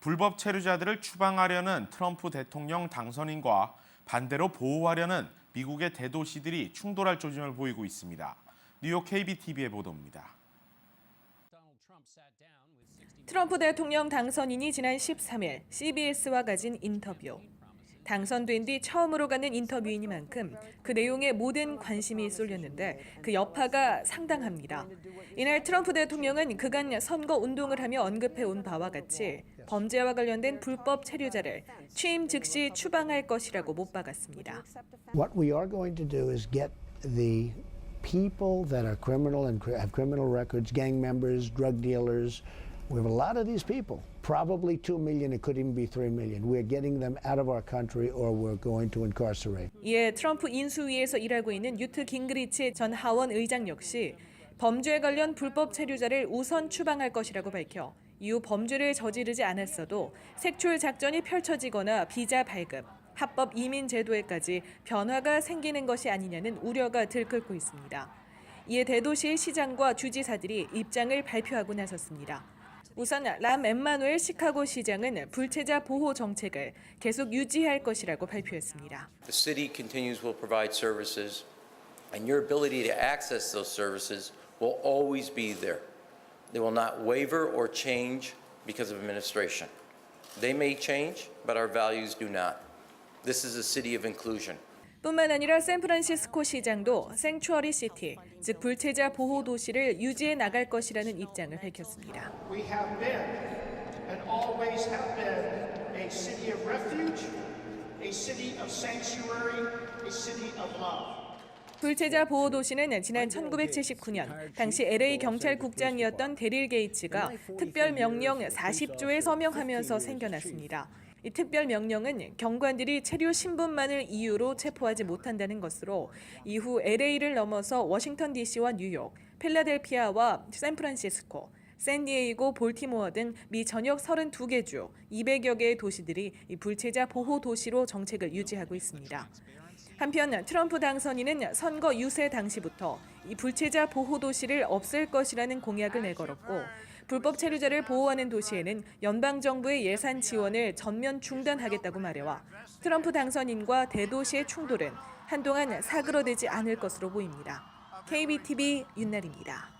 불법 체류자들을 추방하려는 트럼프 대통령 당선인과 반대로 보호하려는 미국의 대도시들이 충돌할 조짐을 보이고 있습니다. 뉴욕 KBTV의 보도입니다. 트럼프 대통령 당선인이 지난 13일 CBS와 가진 인터뷰. 당선된 뒤 처음으로 갖는 인터뷰이니만큼 그 내용에 모든 관심이 쏠렸는데 그 여파가 상당합니다. 이날 트럼프 대통령은 그간 선거 운동을 하며 언급해 온 바와 같이 범죄와 관련된 불법 체류자를 취임 즉시 추방할 것이라고 못 박았습니다. What we are going to do is get the people that are criminal and have criminal records, gang members, drug dealers. We have a lot of these people. Probably 2 million, it could even be 3 million. We're getting them out of our country or we're going to incarcerate. 이에 트럼프 인수위에서 일하고 있는 뉴트 깅그리치 전 하원 의장 역시 범죄에 관련 불법 체류자를 우선 추방할 것이라고 밝혀 이후 범죄를 저지르지 않았어도 색출 작전이 펼쳐지거나 비자 발급, 합법 이민 제도에까지 변화가 생기는 것이 아니냐는 우려가 들끓고 있습니다. 이에 대도시의 시장과 주지사들이 입장을 발표하고 나섰습니다. 우선 람 엠마누엘 시카고 시장은 불체자 보호 정책을 계속 유지할 것이라고 발표했습니다. The city continues will provide services, and your ability to access those services will always be there. They will not waver or change because of administration. They may change, but our values do not. This is a city of inclusion. 뿐만 아니라 샌프란시스코 시장도 생추어리 시티, 즉 불체자 보호 도시를 유지해 나갈 것이라는 입장을 밝혔습니다. We have been and always have been a city of refuge, a city of sanctuary, a city of love. 불체자 보호 도시는 지난 1979년 당시 LA 경찰국장이었던 데릴 게이츠가 특별 명령 40조에 서명하면서 생겨났습니다. 이 특별 명령은 경관들이 체류 신분만을 이유로 체포하지 못한다는 것으로 이후 LA를 넘어서 워싱턴 DC와 뉴욕, 필라델피아와 샌프란시스코, 샌디에이고, 볼티모어 등 미 전역 32개 주 200여 개의 도시들이 이 불체자 보호 도시로 정책을 유지하고 있습니다. 한편 트럼프 당선인은 선거 유세 당시부터 이 불체자 보호 도시를 없앨 것이라는 공약을 내걸었고 불법 체류자를 보호하는 도시에는 연방 정부의 예산 지원을 전면 중단하겠다고 말해와 트럼프 당선인과 대도시의 충돌은 한동안 사그러들지 않을 것으로 보입니다. KBTV 윤날입니다.